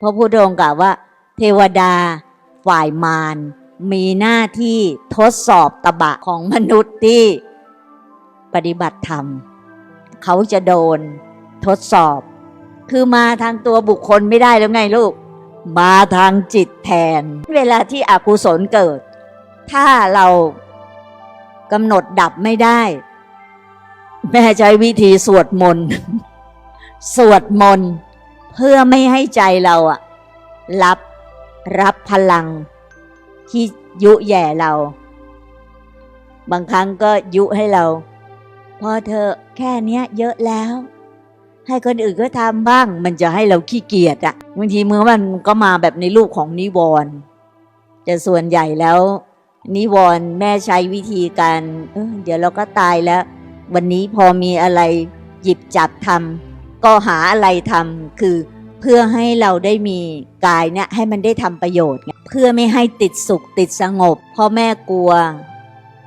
พระพุทธองค์กล่าวว่า เทวดาฝ่ายมารมีหน้าที่ทดสอบตบะของมนุษย์ที่ปฏิบัติธรรม เขาจะโดนทดสอบ คือมาทางตัวบุคคลไม่ได้แล้วไงลูก มาทางจิตแทน เวลาที่อกุศลเกิด ถ้าเรากำหนดดับไม่ได้ แม่ใช้วิธีสวดมนต์ สวดมนต์ เพื่อไม่ให้ใจเราอะรับรับพลังที่ยุแย่เรา บางครั้งก็ยุให้เรา พอเธอแค่เนี้ยเยอะแล้ว ให้คนอื่นก็ทำบ้าง มันจะให้เราขี้เกียจอะบางทีเมื่อมันก็มาแบบในรูปของนิวรณ์แต่ส่วนใหญ่แล้ว นิวรณ์แม่ใช้วิธีการเออเดี๋ยวเราก็ตายแล้ว วันนี้พอมีอะไรหยิบจับทำก็หาอะไรทำคือ เพื่อให้เราได้มีกายเนี่ยให้มันได้ทำประโยชน์ไงเพื่อไม่ให้ติดสุขติดสงบพ่อแม่กลัว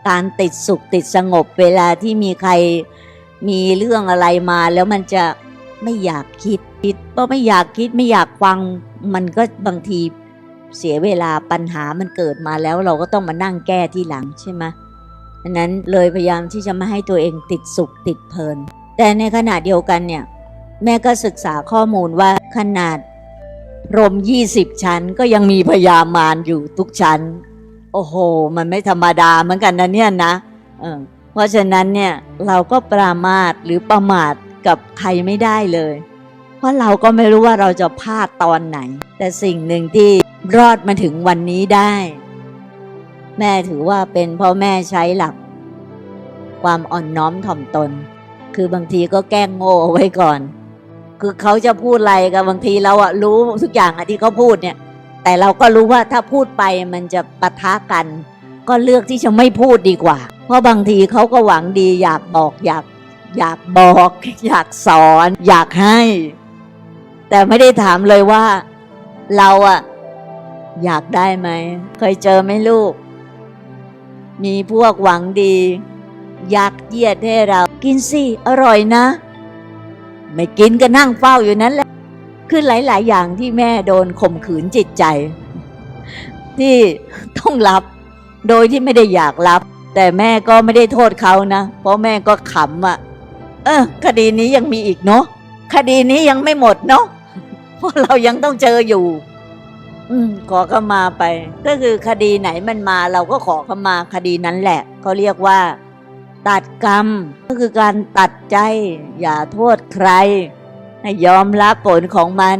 การติดสุขติดสงบ เวลาที่มีใครมีเรื่องอะไรมาแล้วมันจะไม่อยากคิดคิดก็ไม่อยากคิดไม่อยากฟังมันก็บางทีเสียเวลาปัญหามันเกิดมาแล้วเราก็ต้องมานั่งแก้ที่หลังใช่ไหมดังนั้นเลยพยายามที่จะไม่ให้ตัวเองติดสุขติดเพลิน แต่ในขณะเดียวกันเนี่ย แม่ก็ศึกษาข้อมูลว่าขนาดพรมยี่สิบชั้นก็ยังมีพยามารอยู่ทุกชั้น โอ้โห มันไม่ธรรมดาเหมือนกันนะเนี่ยนะเออเพราะฉะนั้นเนี่ยเราก็ปรามาทหรือประมาทกับใครไม่ได้เลย เพราะเราก็ไม่รู้ว่าเราจะพลาดตอนไหน แต่สิ่งหนึ่งที่รอดมาถึงวันนี้ได้ แม่ถือว่าเป็นพ่อแม่ใช้หลัก ความอ่อนน้อมถ่อมตน คือบางทีก็แกล้งโง่เอาไว้ก่อน คือเขาจะพูดอะไรกับบางทีเราอะรู้ทุกอย่างอะที่เขาพูดเนี่ย แต่เราก็รู้ว่าถ้าพูดไปมันจะปะทะกัน ก็เลือกที่จะไม่พูดดีกว่า เพราะบางทีเขาก็หวังดีอยากบอกอยากอยากบอก อยากสอน อยากให้ แต่ไม่ได้ถามเลยว่า เราอะอยากได้ไหม เคยเจอไหมลูก มีพวกหวังดียักเยียดให้เรา กินสิ อร่อยนะ ไม่กินก็นั่งเฝ้าอยู่นั้นแหละคือหลาย ๆ อย่างที่แม่โดนข่มขืนจิตใจ ที่ต้องรับโดยที่ไม่ได้อยากรับ แต่แม่ก็ไม่ได้โทษเขานะ เพราะแม่ก็ขำอะ่ะ เออ คดีนี้ยังมีอีกเนาะคดีนี้ยังไม่หมดเนาะเพราะเรายังต้องเจออยู่ อืม ขอเข้ามาไป ก็คือคดีไหนมันมา เราก็ขอเข้ามาคดีนั้นแหละเขาเรียกว่า ตัดกรรมก็คือการตัดใจ อย่าโทษใคร ให้ยอมรับผลของมัน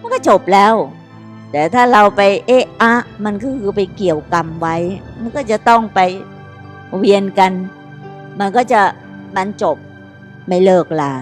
มันก็จบแล้ว แต่ถ้าเราไปเอะอะมันก็คือไปเกี่ยวกรรมไว้ มันก็จะต้องไปเวียนกัน มันก็จะมันจบไม่เลิกลา